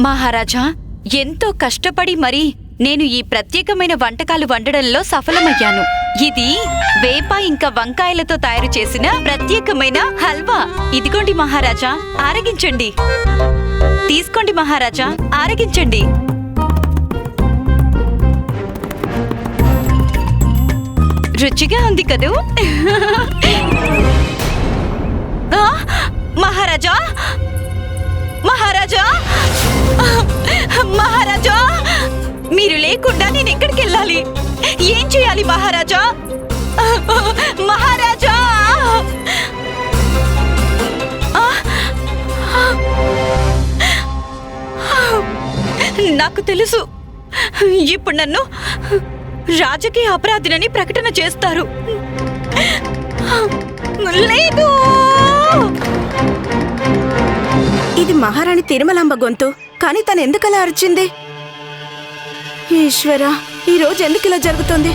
మహారాజా ఎంతో కష్టపడి మరీ నేను ఈ ప్రత్యేకమైన వంటకాలు వండడంలో సఫలమయ్యాను. ఇది వేప ఇంకా వంకాయలతో తయారు చేసిన ప్రత్యేకమైన హల్వా. ఇదిగోండి మహారాజా ఆరగించండి. తీసుకోండి మహారాజా ఆరగించండి. రుచిగా ఉంది కదూ? ఆ, మహారాజా? మహారాజా? మీరు లేకుండా నేను ఎక్కడికి వెళ్ళాలి? ఏం చేయాలి మహారాజా? మహారాజా! నాకు తెలుసు. ఇప్పుడు నన్ను రాజకీయ అపరాధినని ప్రకటన చేస్తారు. లేదు! ఇది మహారాణి తిరుమలాంబ గొంతు కానీ తను ఎందుకలా అరిచింది? ఈశ్వర ఈ రోజు ఎందుకు ఇలా జరుగుతుంది?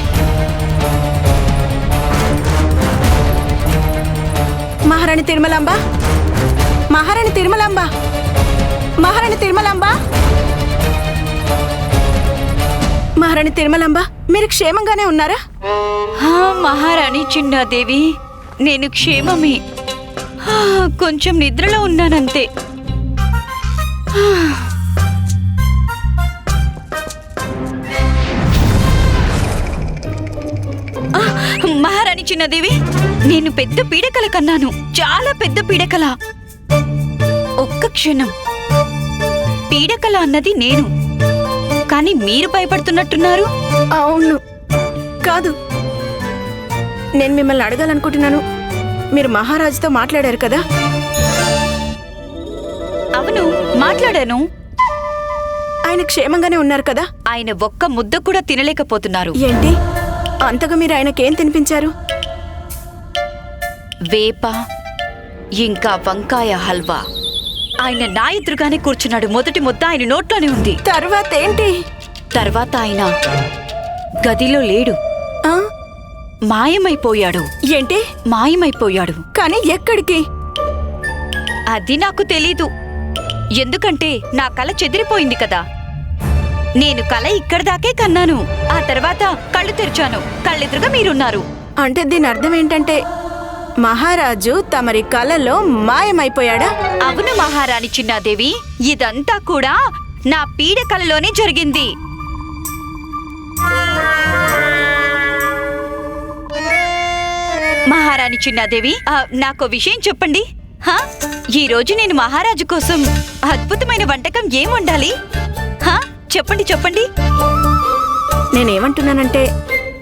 మహారాణి తిరుమలాంబ? మహారాణి తిరుమలాంబ? మహారాణి తిరుమలాంబ? మహారాణి తిరుమలాంబ మీరు క్షేమంగానే ఉన్నారా? మహారాణి చిన్నాదేవి నేను క్షేమమే. ఆ, కొంచెం నిద్రలో ఉన్నానంతే. ఆ. మహారాణి చిన్నదేవి? నేను పెద్ద పీడకల కన్నాను. చాలా పెద్ద పీడకల. ఒక్క క్షణం. పీడకల అన్నది నేను. కానీ మీరు భయపడుతున్నట్టున్నారు. అవును. కాదు. నేను మిమ్మల్ని అడగాలనుకుంటున్నాను. మీరు మహారాజుతో మాట్లాడారు కదా? అవును. మాట్లాడాను. ఆయన క్షేమంగానే ఉన్నారు కదా? ఆయన ఒక్క ముద్ద కూడా తినలేకపోతున్నారు. ఏంటి? అంతగా మీరు ఆయనకేం తినిపించారు? వేప ఇంకా వంకాయ హల్వా. ఆయన నా ఎదురుగానే కూర్చున్నాడు. మొదటి ముద్ద ఆయన నోట్లోనే ఉంది. తర్వాత ఏంటి తర్వాత ఆయన గదిలో లేడు. ఆ? మాయమైపోయాడు. ఏంటి? మాయమైపోయాడు. కానీ ఎక్కడికి? అది నాకు తెలీదు. ఎందుకంటే నా కళ చెదిరిపోయింది కదా. నేను కళ ఇక్కడి దాకే కన్నాను. ఆ తర్వాత కళ్ళు తెరిచాను. కళ్ళెదురుగా మీరున్నారు. అంటే దీని అర్థం ఏంటంటే మహారాజు తమరి కలలో మాయమైపోయాడా? అవును మహారాణి చిన్నాదేవి. ఇదంతా కూడా నా పీడ కలలోనే జరిగింది. మహారాణి చిన్నాదేవి నాకో విషయం చెప్పండి. హా? ఈ రోజు నేను మహారాజు కోసం అద్భుతమైన వంటకం ఏం వండాలి? చెప్పండి చెప్పండి. నేనేమంటున్నానంటే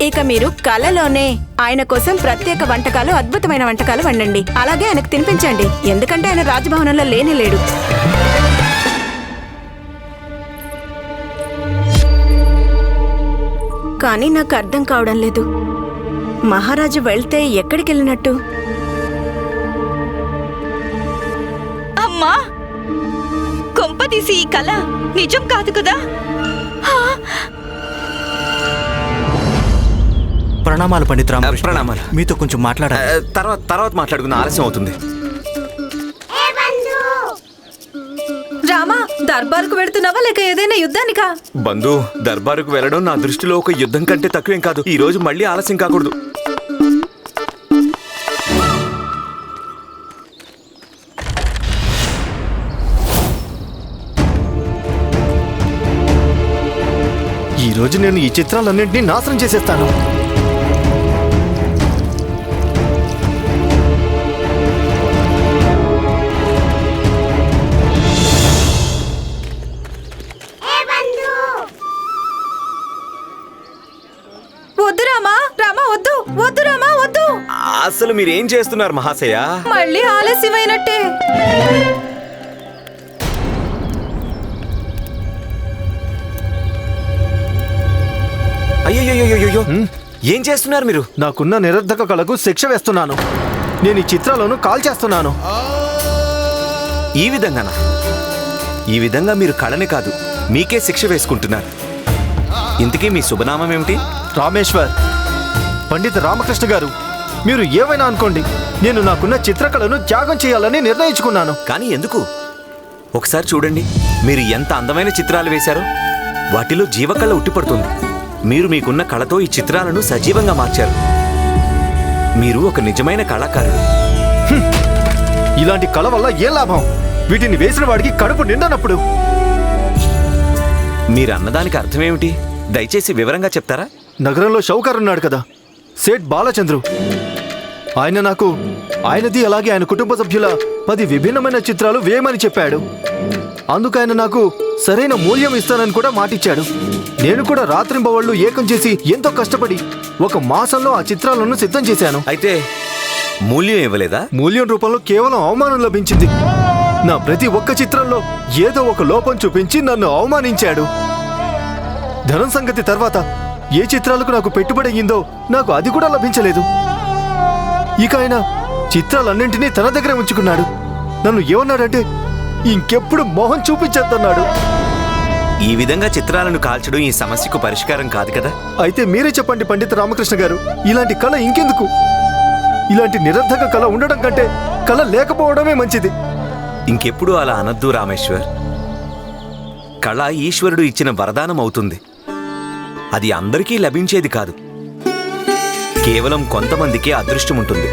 ఇక మీరు కలలోనే ఆయన కోసం ప్రత్యేక వంటకాలు అద్భుతమైన వంటకాలు వండండి. అలాగే ఆయనకు తినిపించండి. ఎందుకంటే ఆయన రాజభవనంలో లేనే లేడు. కానీ నాకు అర్థం కావడం లేదు. మహారాజు వెళ్తే ఎక్కడికి వెళ్ళినట్టు అమ్మా! కొంపదీసి ఈ కళ నిజం కాదు కదా? హా? ప్రణామాలు పండిత్ ప్రణామాలు. మీతో కొంచెం మాట్లాడాలి. తర్వాత తర్వాత మాట్లాడుకున్న ఆలస్యం అవుతుంది. రామా దర్బార్కు వెళ్తున్నావా లేక ఏదైనా యుద్ధానికా? బంధు దర్బారుకు వెళ్ళడం నా దృష్టిలో ఒక యుద్ధం కంటే తక్కువేం కాదు. ఈ రోజు మళ్ళీ ఆలస్యం కాకూడదు. ఈ రోజు నేను ఈ చిత్రాలన్నింటినీ నాశనం చేసేస్తాను. వద్దు రామా రామా వద్దు వద్దు రామా వద్దు. అసలు మీరు ఏం చేస్తున్నారు మహాశయ? మళ్ళీ ఆలస్యమైనట్టే. అయ్యో ఏం చేస్తున్నారు మీరు? నాకున్న నిరర్ధక కళకు శిక్ష వేస్తున్నాను. నేను ఈ చిత్రాలను కాల్ చేస్తున్నాను. ఈ విధంగానా? ఈ విధంగా మీరు కళని కాదు మీకే శిక్ష వేసుకుంటున్నారు. ఇంతకీ మీ శుభనామం ఏమిటి? రామేశ్వర్. పండిత రామకృష్ణ గారు మీరు ఏవైనా అనుకోండి నేను నాకున్న చిత్రకళను త్యాగం చేయాలని నిర్ణయించుకున్నాను. కానీ ఎందుకు? ఒకసారి చూడండి మీరు ఎంత అందమైన చిత్రాలు వేశారో వాటిలో జీవకళ ఉట్టిపడుతుంది. మీరు మీకున్న కళతో ఈ చిత్రాలను సజీవంగా మార్చారు. మీరు ఒక నిజమైన కళాకారుడు. ఇలాంటి కళ వల్ల ఏ లాభం? వీటిని వేసిన వాడికి కడుపు నిండనప్పుడు. మీరు అన్నదానికి అర్థమేమిటి? దయచేసి వివరంగా చెప్తారా? నగరంలో షౌకర్ ఉన్నాడు కదా సేట్ బాలచంద్రు. ఆయన నాకు ఆయనది అలాగే ఆయన కుటుంబ సభ్యుల పది విభిన్నమైన చిత్రాలు వేయమని చెప్పాడు. అందుకు ఆయన నాకు సరైన మూల్యం ఇస్తానని కూడా మాటిచ్చాడు. నేను కూడా రాత్రింబవళ్ళు ఏకం చేసి ఎంతో కష్టపడి ఒక మాసంలో ఆ చిత్రాలను సిద్ధం చేశాను. అయితే మూల్యం ఇవ్వలేదా? మూల్యం రూపంలో కేవలం అవమానం లభించింది. నా ప్రతి ఒక్క చిత్రంలో ఏదో ఒక లోపం చూపించి నన్ను అవమానించాడు. ధనం సంగతి తర్వాత ఏ చిత్రాలకు నాకు పెట్టుబడి అయ్యిందో నాకు అది కూడా లభించలేదు. ఇక ఆయన చిత్రాలన్నింటినీ తన దగ్గర ఉంచుకున్నాడు. నన్ను ఏమన్నాడంటే ఇంకెప్పుడు మొహం చూపించద్దన్నాడు ఈ విధంగా చిత్రాలను కాల్చడం ఈ సమస్యకు పరిష్కారం కాదు కదా? అయితే మీరే చెప్పండి పండిత రామకృష్ణ గారు ఇలాంటి కళ ఇంకెందుకు? ఇలాంటి నిరర్ధక కళ ఉండడం కంటే కళ లేకపోవడమే మంచిది. ఇంకెప్పుడు అలా అనద్దు రామేశ్వర్. కళ ఈశ్వరుడు ఇచ్చిన వరదానం అవుతుంది. అది అందరికీ లభించేది కాదు. కేవలం కొంతమందికే అదృష్టం ఉంటుంది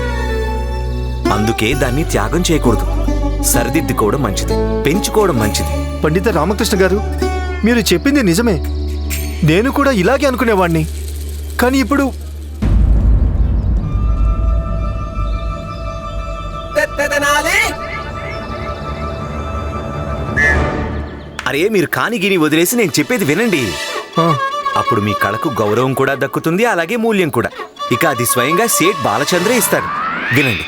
అందుకే దాన్ని త్యాగం చేయకూడదు. సరిదిద్దుకోవడం మంచిది పెంచుకోవడం మంచిది. పండిత రామకృష్ణ గారు మీరు చెప్పింది నిజమే. నేను కూడా ఇలాగే అనుకునేవాణ్ణి. కానీ ఇప్పుడు అరే మీరు కాని గిని వదిలేసి నేను చెప్పేది వినండి. అప్పుడు మీ కళకు గౌరవం కూడా దక్కుతుంది అలాగే మూల్యం కూడా. ఇక అది స్వయంగా సేట్ బాలచంద్రే ఇస్తాడు వినండి.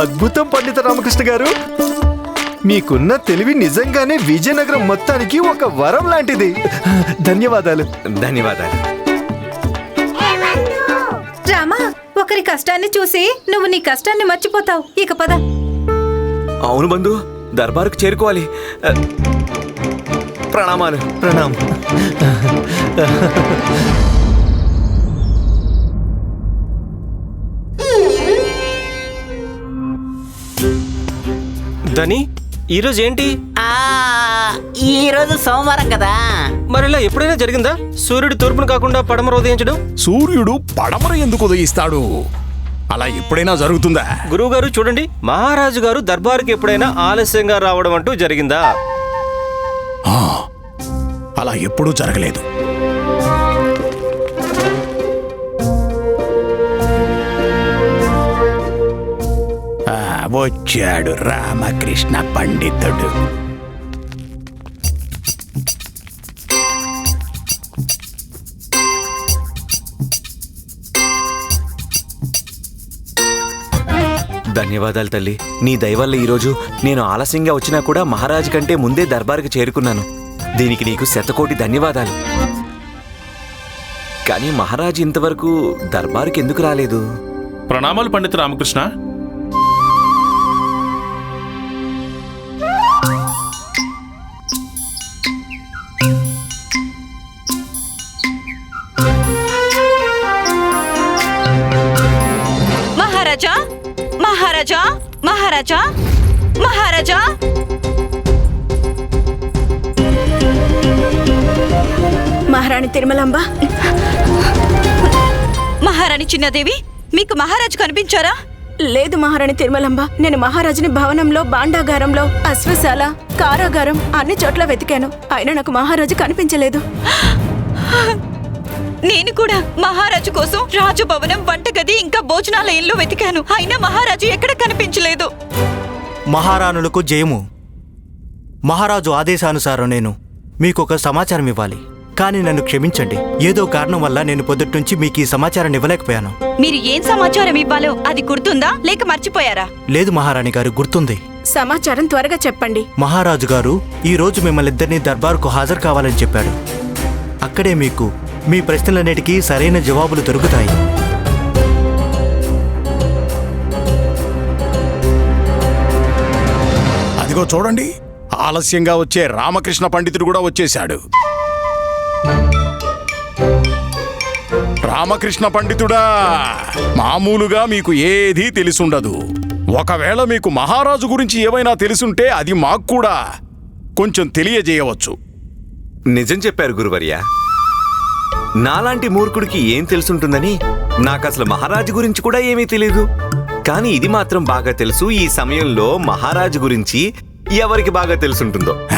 అద్భుతం పండిత రామకృష్ణ గారు. మీకున్న తెలివి నిజంగానే విజయనగరం మొత్తానికి ఒక వరం లాంటిది. ధన్యవాదాలు. ధన్యవాదాలు. రామా ఒకరి కష్టాన్ని చూసి నువ్వు నీ కష్టాన్ని మర్చిపోతావు. ఇక పద. అవును బంధు దర్బారుకు చేరుకోవాలి. ప్రణామాలు. ప్రణామ్. ధని ఈరోజు ఏంటి? ఆ, ఈరోజు సోమవారం కదా. మరి ఇలా ఎప్పుడైనా జరిగిందా? సూర్యుడు తూర్పును కాకుండా పడమర ఉదయించడం? సూర్యుడు పడమర ఎందుకు ఉదయిస్తాడు? అలా ఎప్పుడైనా జరుగుతుందా? గురువు గారు చూడండి మహారాజు గారు దర్బారుకి ఎప్పుడైనా ఆలస్యంగా రావడం అంటూ జరిగిందా? ఆ, అలా ఎప్పుడూ జరగలేదు. వచ్చాడు రామకృష్ణ పండితుడు. ధన్యవాదాలు తల్లి. నీ దయవల్ల ఈరోజు నేను ఆలస్యంగా వచ్చినా కూడా మహారాజు కంటే ముందే దర్బారుకు చేరుకున్నాను. దీనికి నీకు శతకోటి ధన్యవాదాలు. కానీ మహారాజు ఇంతవరకు దర్బారుకి ఎందుకు రాలేదు? ప్రణామాలు పండిత రామకృష్ణ. తిరుమలాంబ? మహారాణి చిన్నదేవి మీకు మహారాజు కనిపించారా? లేదు మహారాణి తిరుమలంబ నేను మహారాజుని భవనంలో బాండాగారంలో అశ్వశాల కారాగారం అన్ని చోట్ల వెతికాను. అయినా నాకు మహారాజు కనిపించలేదు. నేను కూడా మహారాజు కోసం రాజభవనం వంటగది ఇంకా భోజనాలయంలో వెతికాను. అయినా మహారాజు ఎక్కడ కనిపించలేదు? మహారాణులకు జయము. మహారాజు ఆదేశానుసారం నేను మీకు ఒక సమాచారం ఇవ్వాలి. కానీ నన్ను క్షమించండి. ఏదో కారణం వల్ల నేను పొద్దుట్నుంచి మీకు ఈ సమాచారాన్ని ఇవ్వలేకపోయాను. మీరు ఏం సమాచారం ఇవ్వాలో అది గుర్తుందా? లేక మర్చిపోయారా? లేదు మహారాణి గారు గుర్తుంది. సమాచారం త్వరగా చెప్పండి. మహారాజు గారు ఈ రోజు మిమ్మల్ని ఇద్దరిని దర్బారుకు హాజరు కావాలని చెప్పాడు. అక్కడే మీకు మీ ప్రశ్నలన్నిటికీ సరైన జవాబులు దొరుకుతాయి. అదిగో చూడండి ఆలస్యంగా వచ్చే రామకృష్ణ పండితుడు కూడా వచ్చేశాడు. రామకృష్ణ పండితుడా మామూలుగా మీకు ఏదీ తెలిసుండదు. ఒకవేళ మీకు మహారాజు గురించి ఏమైనా తెలుసుంటే అది మాకు కూడా కొంచెం తెలియజేయవచ్చు. నిజం చెప్పారు గురువర్య. నాలాంటి మూర్ఖుడికి ఏం తెలుసుంటుందని నాకు అసలు మహారాజు గురించి కూడా ఏమీ తెలియదు కానీ ఇది మాత్రం బాగా తెలుసు ఈ సమయంలో మహారాజు గురించి ఎవరికి బాగా తెలుసుంటుందో.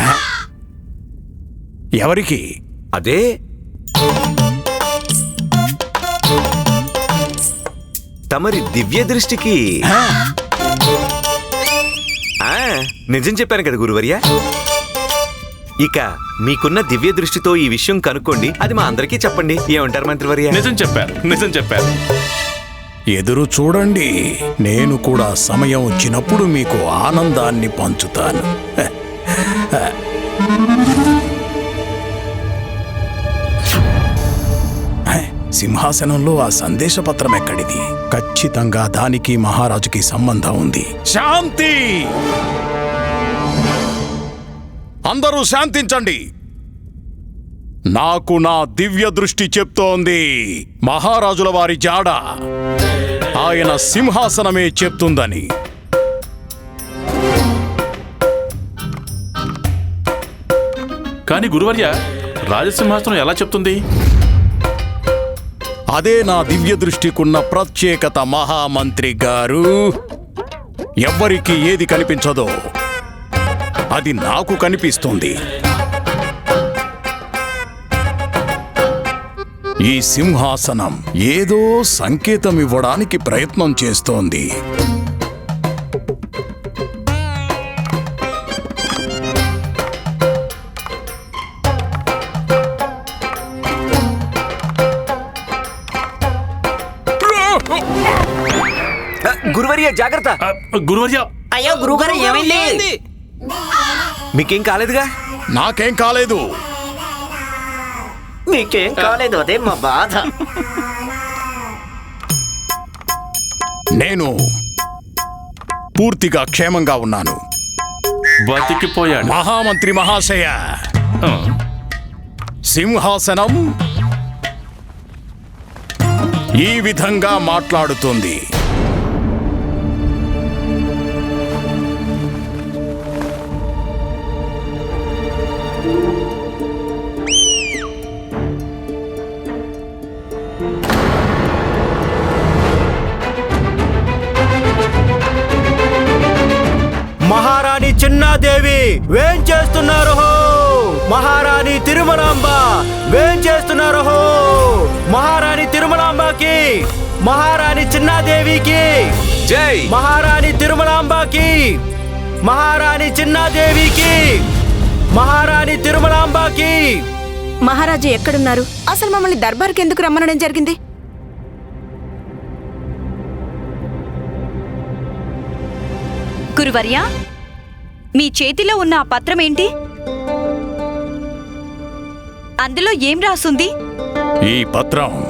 ఎవరికి? అదే తమరి దివ్య దృష్టికి. ఆ, నిజం చెప్పాను కదా గురువర్య. ఇక మీకున్న దివ్య దృష్టితో ఈ విషయం కనుక్కోండి. అది మా అందరికీ చెప్పండి. ఏమంటారు మంత్రివర్య? నిజం చెప్పారు నిజం చెప్పారు. ఎదురు చూడండి నేను కూడా సమయం వచ్చినప్పుడు మీకు ఆనందాన్ని పంచుతాను. సింహాసనంలో ఆ సందేశపత్రం ఎక్కడిది? ఖచ్చితంగా దానికి మహారాజుకి సంబంధం ఉంది. శాంతి! అందరూ శాంతించండి. నాకు నా దివ్య దృష్టి చెప్తోంది. మహారాజుల వారి జాడ ఆయన సింహాసనమే చెప్తుందని. కానీ గురువర్య రాజసింహాసనం ఎలా చెప్తుంది? అదే నా దివ్య దృష్టికున్న ప్రత్యేకత మహామంత్రి గారు. ఎవ్వరికి ఏది కనిపించదో అది నాకు కనిపిస్తుంది. ఈ సింహాసనం ఏదో సంకేతం ఇవ్వడానికి ప్రయత్నం చేస్తోంది. జాగ్రత్త. గురువర్య. అయ్యో గురుగారు ఏమైంది? మీకేం కాలేదుగా? నాకేం కాలేదు. మీకేం కాలేదు అదే మా బాధ. నేను పూర్తిగా క్షేమంగా ఉన్నాను. బతికిపోయాడు. మహామంత్రి మహాశయ. సింహాసనం ఈ విధంగా మాట్లాడుతుంది. మహారాణి చిన్నాదేవి వేం చేస్తున్నారు హో మహారాణి తిరుమలాంబ వేం చేస్తున్నారు హో మహారాణి తిరుమలాంబకి మహారాణి చిన్నాదేవికి జై! మహారాణి తిరుమలాంబకి మహారాణి చిన్నాదేవికి మహారాణి తిరుమలాంబకి. మహారాజు ఎక్కడున్నారు? అసలు మమ్మల్ని దర్బార్కి ఎందుకు రమ్మనడం జరిగింది? గురువర్య మీ చేతిలో ఉన్న ఆ పత్రం ఏంటి? అందులో ఏం రాసుంది? ఈ పత్రం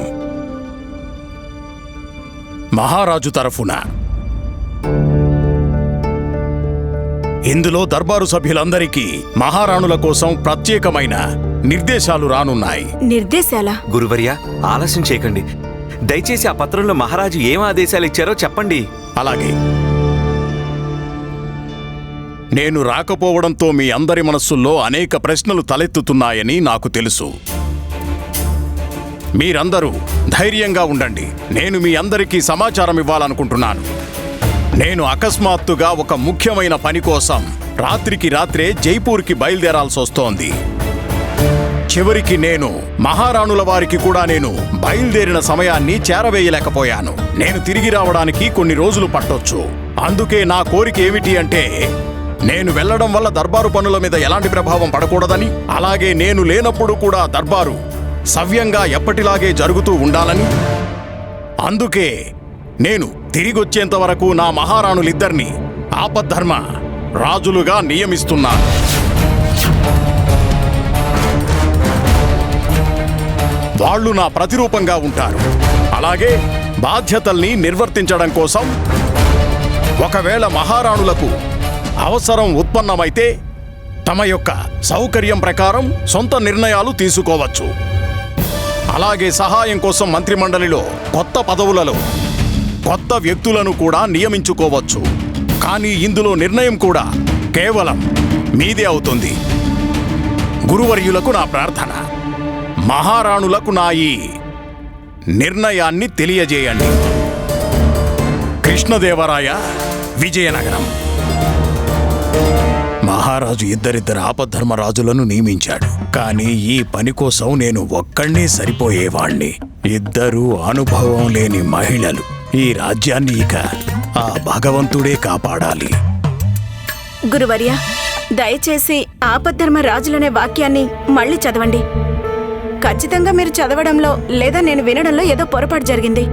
మహారాజు తరఫున. ఇందులో దర్బారు సభ్యులందరికీ మహారాణుల కోసం ప్రత్యేకమైన నిర్దేశాలు రానున్నాయి. నిర్దేశాల? గురువర్య ఆలస్యం చేయకండి. దయచేసి ఆ పత్రంలో మహారాజు ఏం ఆదేశాలు ఇచ్చారో చెప్పండి. అలాగే. నేను రాకపోవడంతో మీ అందరి మనస్సుల్లో అనేక ప్రశ్నలు తలెత్తుతున్నాయని నాకు తెలుసు. మీరందరూ ధైర్యంగా ఉండండి. నేను మీ అందరికీ సమాచారం ఇవ్వాలనుకుంటున్నాను. నేను అకస్మాత్తుగా ఒక ముఖ్యమైన పని కోసం రాత్రికి రాత్రే జైపూర్కి బయలుదేరాల్సి వస్తోంది. చివరికి నేను మహారాణుల వారికి కూడా నేను బయలుదేరిన సమయాన్ని చేరవేయలేకపోయాను. నేను తిరిగి రావడానికి కొన్ని రోజులు పట్టొచ్చు. అందుకే నా కోరిక ఏమిటి అంటే నేను వెళ్ళడం వల్ల దర్బారు పనుల మీద ఎలాంటి ప్రభావం పడకూడదని అలాగే నేను లేనప్పుడు కూడా దర్బారు సవ్యంగా ఎప్పటిలాగే జరుగుతూ ఉండాలని. అందుకే నేను తిరిగొచ్చేంత వరకు నా మహారాణులిద్దరినీ ఆపద్ధర్మ రాజులుగా నియమిస్తున్నాను. వాళ్ళు నా ప్రతిరూపంగా ఉంటారు. అలాగే బాధ్యతల్ని నిర్వర్తించడం కోసం ఒకవేళ మహారాణులకు అవసరం ఉత్పన్నమైతే తమ యొక్క సౌకర్యం ప్రకారం సొంత నిర్ణయాలు తీసుకోవచ్చు. అలాగే సహాయం కోసం మంత్రిమండలిలో కొత్త పదవులలో కొత్త వ్యక్తులను కూడా నియమించుకోవచ్చు. కానీ ఇందులో నిర్ణయం కూడా కేవలం మీదే అవుతుంది. గురువర్యులకు నా ప్రార్థన. మహారాణులకు నా ఈ నిర్ణయాన్ని తెలియజేయండి. కృష్ణదేవరాయ విజయనగరం. మహారాజు ఇద్దరిద్దరు ఆపద్ధర్మరాజులను నియమించాడు. కానీ ఈ పని కోసం నేను ఒక్కడే సరిపోయేవాణ్ణి. ఇద్దరు అనుభవం లేని మహిళలు. ఈ రాజ్యాన్ని ఇక ఆ భగవంతుడే కాపాడాలి. గురువర్య దయచేసి ఆపద్ధర్మ రాజులనే వాక్యాన్ని మళ్ళీ చదవండి. ఖచ్చితంగా మీరు చదవడంలో లేదా నేను వినడంలో ఏదో పొరపాటు జరిగింది.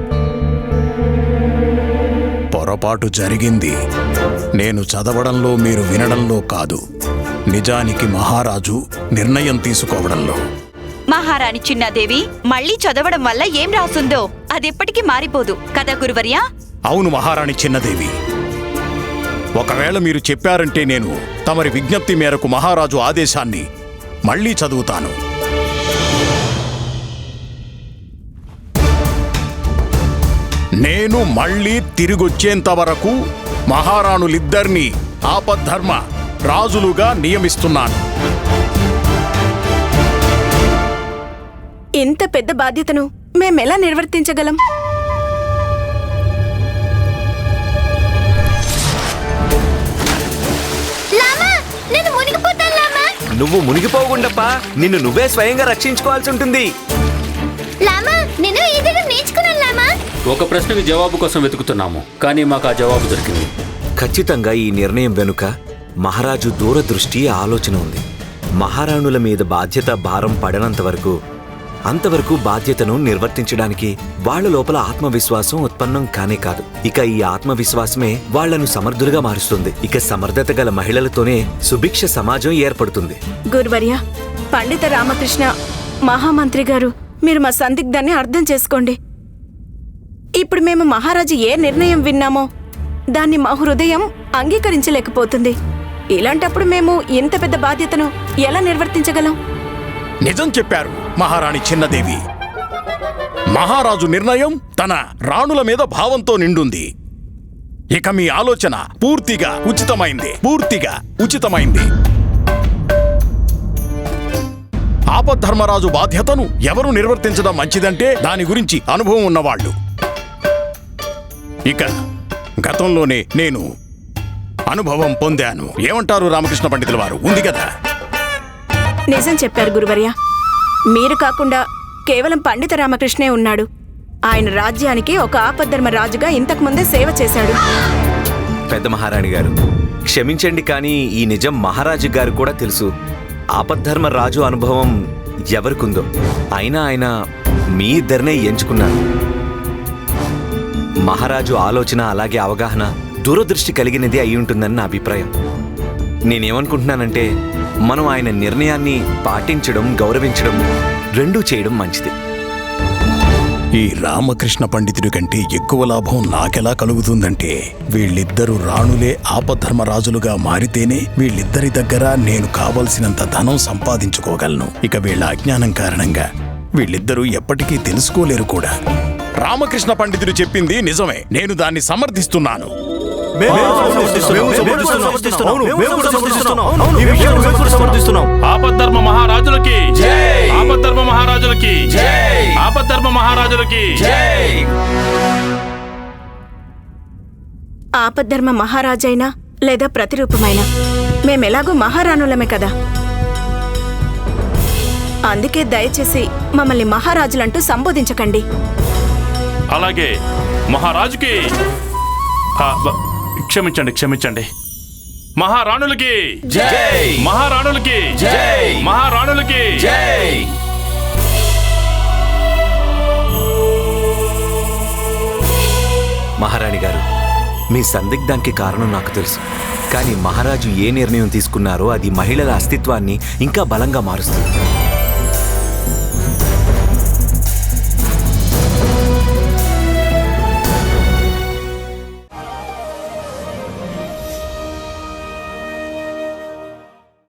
పొరపాటు జరిగింది. నేను చదవడంలో మీరు వినడంలో కాదు. నిజానికి మహారాజు నిర్ణయం తీసుకోవడంలో. మహారాణి చిన్నాదేవి మళ్ళీ చదవడం వల్ల ఏం రాసుందో అదెప్పటికీ మారిపోదు. కదా గురువర్యా? అవును మహారాణి చిన్నదేవి. ఒకవేళ మీరు చెప్పారంటే నేను తమరి విజ్ఞప్తి మేరకు మహారాజు ఆదేశాన్ని మళ్ళీ చదువుతాను. నేను మళ్ళీ తిరిగొచ్చేంత వరకు మహారాణులిద్దరినీ ఆపద్ధర్మ రాజులుగా నియమిస్తున్నాను. ఇంత పెద్ద బాధ్యతను మేమెలా నిర్వర్తించగలం? నువ్వు మునిగిపోకుండప్పా నిన్ను నువ్వే స్వయంగా రక్షించుకోవాల్సి ఉంటుంది. లామా నేను లామా ఒక ప్రశ్నకు జవాబు కోసం వెతుకుతున్నాము కానీ మాకు ఆ జవాబు దొరికింది. ఖచ్చితంగా ఈ నిర్ణయం వెనుక మహారాజు దూరదృష్టి ఆలోచన ఉంది. మహారాణుల మీద బాధ్యత భారం పడనంత వరకు అంతవరకు బాధ్యతను నిర్వర్తించడానికి వాళ్ళ లోపల ఆత్మవిశ్వాసం ఉత్పన్నం కానే కాదు. ఇక ఈ ఆత్మవిశ్వాసమే వాళ్ళను సమర్థులుగా మారుస్తుంది. ఇక సమర్థత గల మహిళలతోనే సుభిక్ష సమాజం ఏర్పడుతుంది. గురువర్య పండిత రామకృష్ణ మహామంత్రి గారు మీరు మా సందిగ్ధాన్ని అర్థం చేసుకోండి. ఇప్పుడు మేము మహారాజు ఏ నిర్ణయం విన్నామో దాన్ని మా హృదయం అంగీకరించలేకపోతుంది. ఇలాంటప్పుడు మేము ఇంత పెద్ద బాధ్యతను ఎలా నిర్వర్తించగలం? నిజం చెప్పారు మహారాణి చిన్నదేవి. మహారాజు నిర్ణయం తన రాణుల మీద భావంతో నిండుంది. ఇక మీ ఆలోచన పూర్తిగా ఉచితమైంది పూర్తిగా ఉచితమైంది. ఆపద్ధర్మరాజు బాధ్యతను ఎవరు నిర్వర్తించడం మంచిదంటే దాని గురించి అనుభవం ఉన్నవాళ్ళు. ఇక గతంలోనే నేను అనుభవం పొందాను. ఏమంటారు రామకృష్ణ పండితుల వారు? ఉంది కదా? నిజం చెప్పారు గురువర్య. మీరు కాకుండా కేవలం పండిత రామకృష్ణే ఉన్నాడు. ఆయన రాజ్యానికి ఒక ఆపద్ధర్మ రాజుగా ఇంతకుముందే సేవ చేశాడు. పెద్ద మహారాణి గారు క్షమించండి కానీ ఈ నిజం మహారాజు గారు కూడా తెలుసు. ఆపద్ధర్మ రాజు అనుభవం ఎవరికుందో? అయినా ఆయన మీ ఇద్దరినే ఎంచుకున్నారు. మహారాజు ఆలోచన అలాగే అవగాహన దూరదృష్టి కలిగినది అయి ఉంటుందని నా అభిప్రాయం. నేనేమనుకుంటున్నానంటే మనం ఆయన నిర్ణయాన్ని పాటించడం గౌరవించడం రెండూ చేయడం మంచిది. ఈ రామకృష్ణ పండితుడి కంటే ఎక్కువ లాభం నాకెలా కలుగుతుందంటే వీళ్ళిద్దరూ రాణులే ఆపధర్మరాజులుగా మారితేనే వీళ్ళిద్దరి దగ్గర నేను కావలసినంత ధనం సంపాదించుకోగలను. ఇక వీళ్ళ అజ్ఞానం కారణంగా వీళ్ళిద్దరూ ఎప్పటికీ తెలుసుకోలేరు కూడా. రామకృష్ణ పండితుడు చెప్పింది నిజమే. నేను దాన్ని సమర్థిస్తున్నాను. ఆపద్ధర్మ మహారాజులకి ఆపద్ధర్మ మహారాజులకి ఆపద్ధర్మ మహారాజులకి ఆపద్ధర్మ మహారాజైనా లేదా ప్రతిరూపమైనా? మేమెలాగూ మహారాణులమే కదా. అందుకే దయచేసి మమ్మల్ని మహారాజులంటూ సంబోధించకండి. అలాగే మహారాజుకి క్షమించండి క్షమించండి. మహారాణులకి మహారాణులకి మహారాణులకి మహారాణి గారు మీ సందిగ్ధానికి కారణం నాకు తెలుసు. కానీ మహారాజు ఏ నిర్ణయం తీసుకున్నారో అది మహిళల అస్తిత్వాన్ని ఇంకా బలంగా మారుస్తుంది.